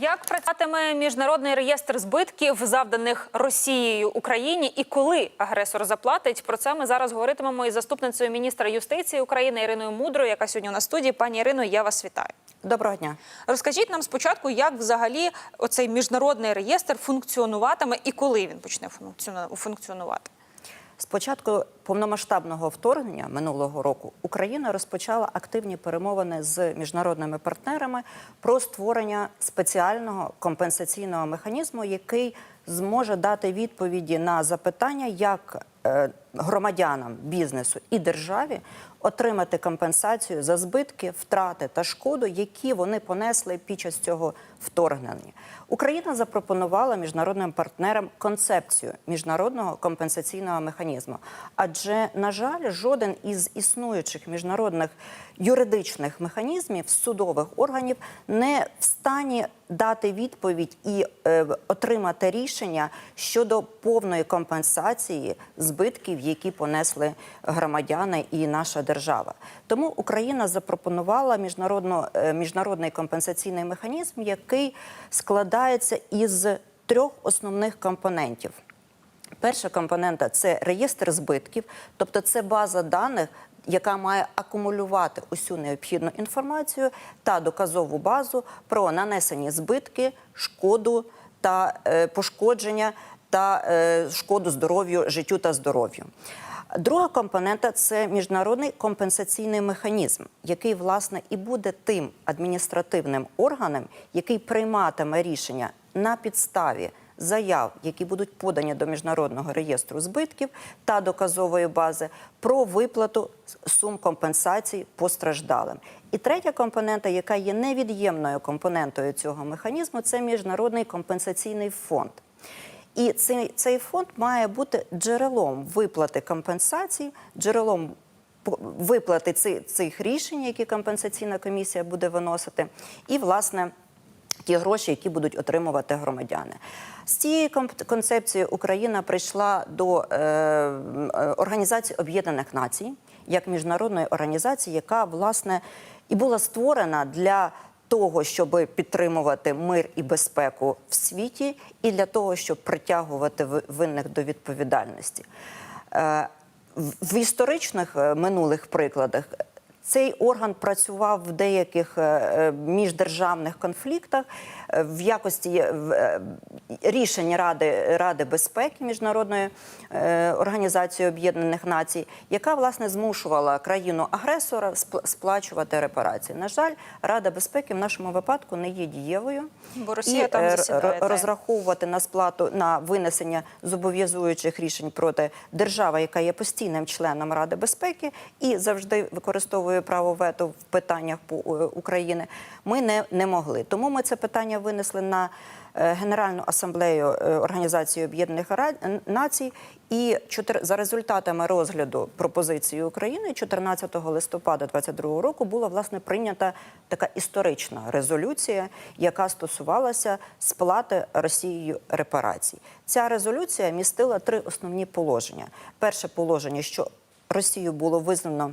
Як працюватиме міжнародний реєстр збитків, завданих Росією Україні, і коли агресор заплатить? Про це ми зараз говоритимемо із заступницею міністра юстиції України Іриною Мудрою, яка сьогодні у нас студії. Пані Ірино, я вас вітаю. Доброго дня. Розкажіть нам спочатку, як взагалі оцей міжнародний реєстр функціонуватиме і коли він почне функціону- функціонувати? З початку повномасштабного вторгнення минулого року Україна розпочала активні перемовини з міжнародними партнерами про створення спеціального компенсаційного механізму, який зможе дати відповіді на запитання, як е, громадянам, бізнесу і державі отримати компенсацію за збитки, втрати та шкоду, які вони понесли під час цього вторгнення. Україна запропонувала міжнародним партнерам концепцію міжнародного компенсаційного механізму. Адже, на жаль, жоден із існуючих міжнародних юридичних механізмів судових органів не в стані дати відповідь і е, отримати рішення щодо повної компенсації збитків, які понесли громадяни і наша держава. Тому Україна запропонувала міжнародно, е, міжнародний компенсаційний механізм, який складається із трьох основних компонентів. Перша компонента це реєстр збитків, тобто це база даних, яка має акумулювати усю необхідну інформацію та доказову базу про нанесені збитки, шкоду та е, пошкодження та е, шкоду здоров'ю, життю та здоров'ю. Друга компонента це міжнародний компенсаційний механізм, який власне і буде тим адміністративним органом, який прийматиме рішення на підставі заяв, які будуть подані до міжнародного реєстру збитків та доказової бази про виплату сум компенсацій постраждалим. І третя компонента, яка є невід'ємною компонентою цього механізму, це міжнародний компенсаційний фонд. І цей, цей фонд має бути джерелом виплати компенсацій, джерелом виплати ци- цих рішень, які компенсаційна комісія буде виносити, і власне. Ті гроші, які будуть отримувати громадяни, з цією концепцією Україна прийшла до е, Організації Об'єднаних Націй як міжнародної організації, яка власне і була створена для того, щоб підтримувати мир і безпеку в світі, і для того, щоб притягувати винних до відповідальності. Е, в- В історичних е, минулих прикладах цей орган працював в деяких е, е, міждержавних конфліктах е, в якості рішень Ради, Ради безпеки Міжнародної організації Об'єднаних Націй, яка власне змушувала країну-агресора сплачувати репарації. На жаль, Рада безпеки в нашому випадку не є дієвою. Бо Росія І, там засідає, розраховувати на сплату на винесення зобов'язуючих рішень проти держави, яка є постійним членом Ради безпеки і завжди використовує право вето в питаннях е, України. Ми не, не могли. Тому ми це питання винесли на е, Генеральну асамблею е, Організації Об'єднаних Націй. І за результатами розгляду пропозиції України 14 листопада 2022 року була власне прийнята така історична резолюція, яка стосувалася сплати Росією репарацій. Ця резолюція містила три основні положення. Перше положення, що Росію було визнано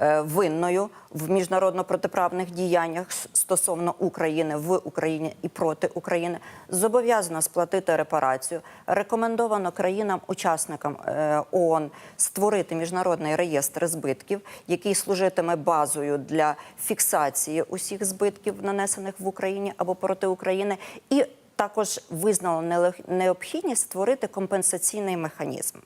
винною в міжнародно протиправних діяннях стосовно України в Україні і проти України, зобов'язана сплатити репарацію. Рекомендовано країнам-учасникам е, ООН створити міжнародний реєстр збитків, який служитиме базою для фіксації усіх збитків, нанесених в Україні або проти України, і також визнало необхідність створити компенсаційний механізм.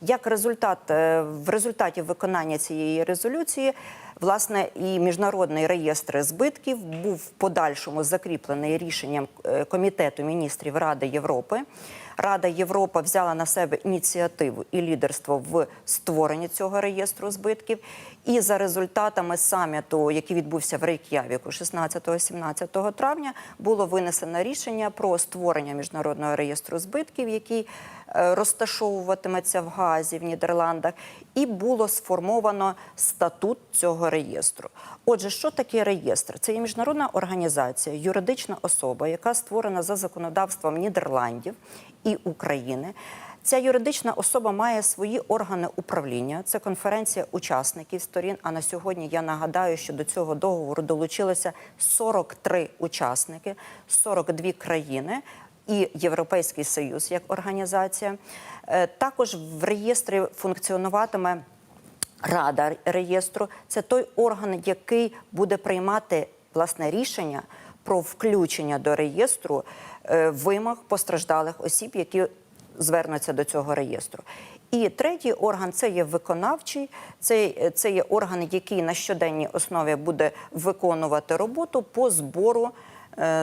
Як результат е, в результаті виконання цієї резолюції, власне, і міжнародний реєстр збитків був в подальшому закріплений рішенням е, комітету міністрів Ради Європи. Рада Європи взяла на себе ініціативу і лідерство в створенні цього реєстру збитків. І за результатами саміту, який відбувся в Рейк'явіку 16-17 травня, було винесено рішення про створення міжнародного реєстру збитків, який розташовуватиметься в Газі в Нідерландах, і було сформовано статут цього реєстру. Отже, що таке реєстр? Це є міжнародна організація, юридична особа, яка створена за законодавством Нідерландів і України. Ця юридична особа має свої органи управління. Це конференція учасників сторін. А на сьогодні я нагадаю, що до цього договору долучилося 43 учасники, 42 країни і Європейський Союз як організація. Е, Також в реєстрі функціонуватиме Рада реєстру це той орган, який буде приймати власне рішення про включення до реєстру е, вимог постраждалих осіб, які звернуться до цього реєстру. І третій орган це є виконавчий, це, це є орган, який на щоденній основі буде виконувати роботу по збору е,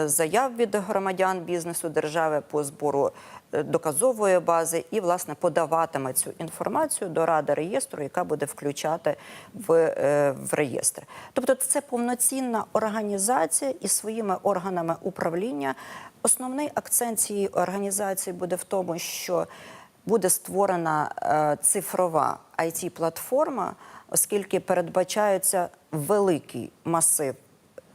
заяв від громадян бізнесу держави по збору е, доказової бази і власне подаватиме цю інформацію до ради реєстру, яка буде включати в, е, в реєстр. Тобто, це повноцінна організація із своїми органами управління. Основний акцент цієї організації буде в тому, що буде створена е, цифрова it платформа оскільки передбачається великий масив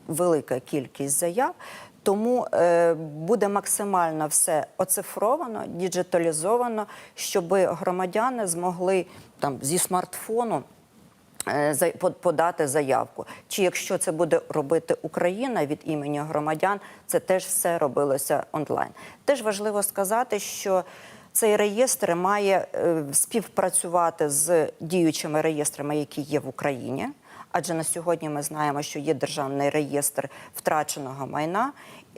велика кількість заяв, тому е, буде максимально все оцифровано, діджиталізовано, щоб громадяни змогли там зі смартфону. е, подати заявку. Чи якщо це буде робити Україна від імені громадян, це теж все робилося онлайн. Теж важливо сказати, що цей реєстр має е, співпрацювати з діючими реєстрами, які є в Україні. Адже на сьогодні ми знаємо, що є державний реєстр втраченого майна,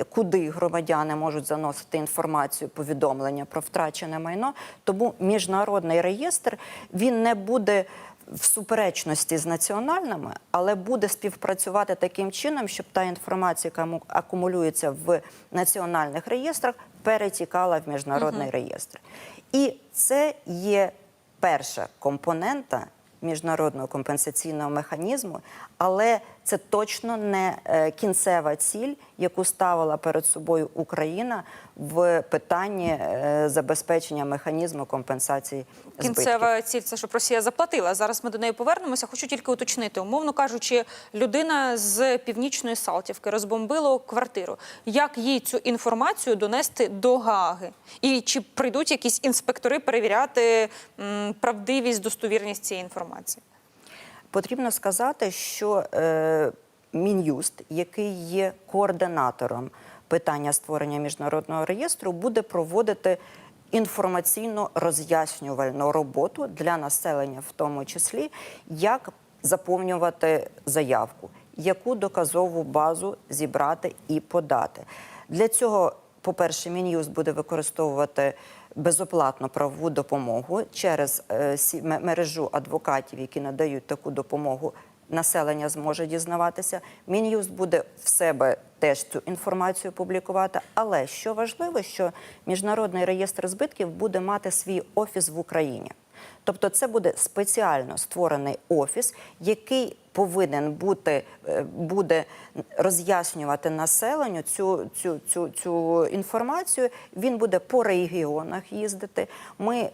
куди громадяни можуть заносити інформацію, повідомлення про втрачене майно. Тому міжнародний реєстр він не буде в суперечності з національними, але буде співпрацювати таким чином, щоб та інформація, яка акумулюється в національних реєстрах, перетікала в міжнародний реєстр. І це є перша компонента міжнародного компенсаційного механізму, але це точно не е, кінцева ціль, яку ставила перед собою Україна в питанні е, забезпечення механізму компенсації збитків. Кінцева ціль це щоб Росія заплатила. Зараз ми до неї повернемося. Хочу тільки уточнити, умовно кажучи, людина з північної Салтівки розбомбила квартиру. Як їй цю інформацію донести до Гааги? І чи прийдуть якісь інспектори перевіряти правдивість, достовірність цієї інформації? Потрібно сказати, що е, Мін'юст, який є координатором питання створення міжнародного реєстру, буде проводити інформаційно роз'яснювальну роботу для населення, в тому числі, як заповнювати заявку, яку доказову базу зібрати і подати. Для цього, по-перше, Мін'юст буде використовувати безоплатну правову допомогу через е, мережу адвокатів, які надають таку допомогу. Населення зможе дізнаватися. Мін'юст буде в себе теж цю інформацію публікувати. Але що важливо, що міжнародний реєстр збитків буде мати свій офіс в Україні. Тобто, це буде спеціально створений офіс, який повинен бути е, буде роз'яснювати населенню цю, цю, цю, цю інформацію. Він буде по регіонах їздити. Ми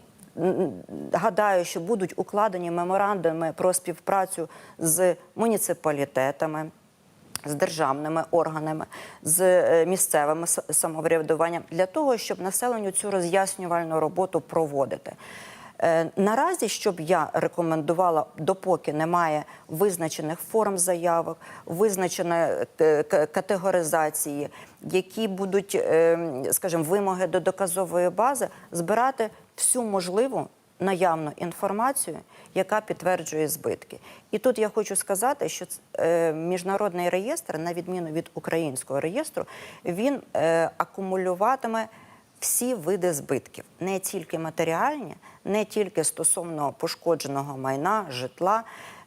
гадаю, що будуть укладені меморандуми про співпрацю з муніципалітетами. З державними органами, з е, місцевим самоврядуванням для того, щоб населенню цю роз'яснювальну роботу проводити. Е, Наразі, щоб я рекомендувала, допоки немає визначених форм заявок, визначеної е, категоризації, які будуть, е, скажімо, вимоги до доказової бази, збирати всю можливу наявну інформацію, яка підтверджує збитки. І тут я хочу сказати, що міжнародний реєстр, на відміну від українського реєстру, він акумулюватиме всі види збитків, не тільки матеріальні, не тільки стосовно пошкодженого майна, житла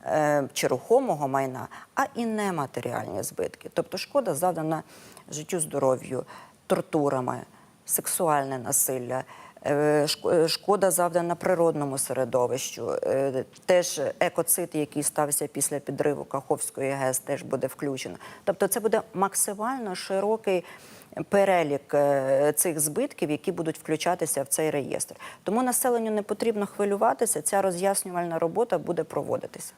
е, чи рухомого майна, а і нематеріальні збитки. Тобто шкода завдана життю, здоров'ю, тортурами, сексуальне насилля. е, е, Шкода завдана природному середовищу. Теж екоцид, який стався після підриву Каховської ГЕС, теж буде включено. Тобто, це буде максимально широкий перелік е, цих збитків, які будуть включатися в цей реєстр. Тому населенню не потрібно хвилюватися. Ця роз'яснювальна робота буде проводитися.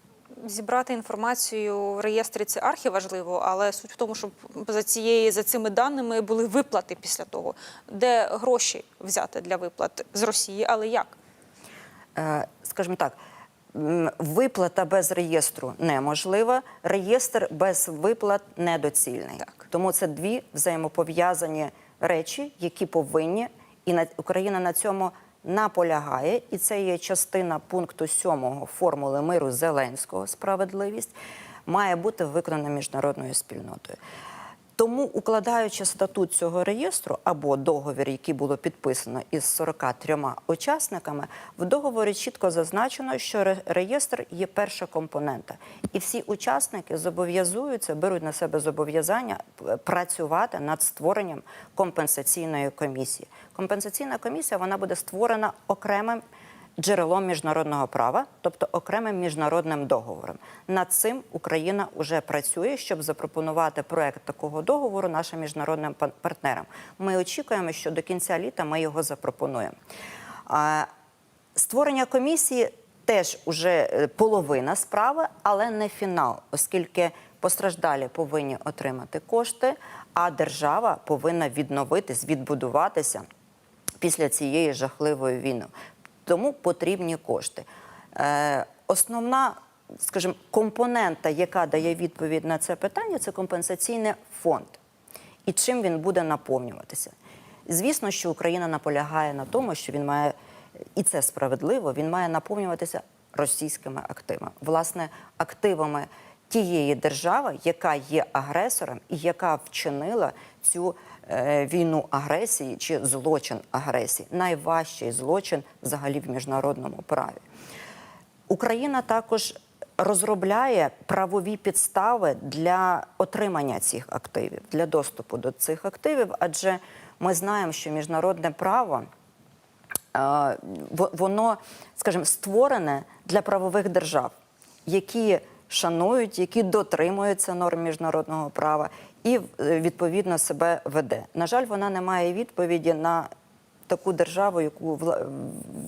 зібрати інформацію в реєстрі це архіважливо, але суть в тому, щоб за цієї за цими даними були виплати після того, де гроші взяти для виплат з Росії, але як? Е, скажімо так, виплата без реєстру неможлива, реєстр без виплат недоцільний. Так. Тому це дві взаємопов'язані речі, які повинні, і на Україна на цьому наполягає, і це є частина пункту 7 формули миру Зеленського справедливість, має бути виконана міжнародною спільнотою. Тому, укладаючи статут цього реєстру або договір, який було підписано із 43 учасниками, в договорі чітко зазначено, що реєстр є перша компонента, і всі учасники зобов'язуються, беруть на себе зобов'язання е, працювати над створенням компенсаційної комісії. Компенсаційна комісія вона буде створена окремим джерелом міжнародного права, тобто окремим міжнародним договором. Над цим Україна вже працює, щоб запропонувати проект такого договору нашим міжнародним партнерам. Ми очікуємо, що до кінця літа ми його запропонуємо. Створення комісії теж уже е, половина справи, але не фінал, оскільки постраждалі повинні отримати кошти, а держава повинна відновитись, відбудуватися після цієї жахливої війни. Тому потрібні кошти. Е, основна, скажімо, компонента, яка дає відповідь на це питання, це компенсаційний фонд. І чим він буде наповнюватися? Звісно, що Україна наполягає на тому, що він має, і це справедливо, він має наповнюватися російськими активами, власне, активами тієї держави, яка є агресором і яка вчинила цю війну агресії чи злочин агресії, найважчий злочин взагалі в міжнародному праві. Україна також розробляє правові підстави для отримання цих активів, для доступу до цих активів, адже ми знаємо, що міжнародне право е, воно, скажімо, створене для правових держав, які шанують, які дотримуються норм міжнародного права і е, відповідно себе веде. На жаль, вона не має відповіді на таку державу, яку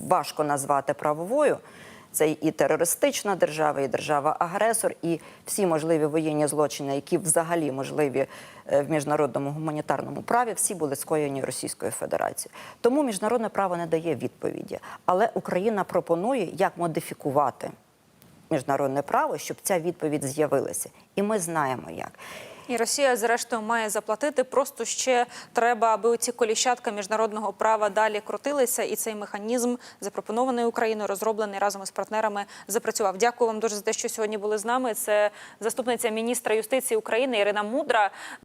важко назвати правовою. Це і терористична держава, і держава-агресор, і всі можливі воєнні злочини, які взагалі можливі е, в міжнародному гуманітарному праві, всі були скоєні Російською Федерацією. Тому міжнародне право не дає відповіді. Але Україна пропонує, як модифікувати міжнародне право, щоб ця відповідь з'явилася. І ми знаємо як. І Росія, зрештою, має заплатити. Просто ще треба, аби ці коліщатка міжнародного права далі крутилися, і цей механізм, запропонований Україною, розроблений разом із партнерами, запрацював. Дякую вам дуже за те, що сьогодні були з нами. Це заступниця міністра юстиції України Ірина Мудра.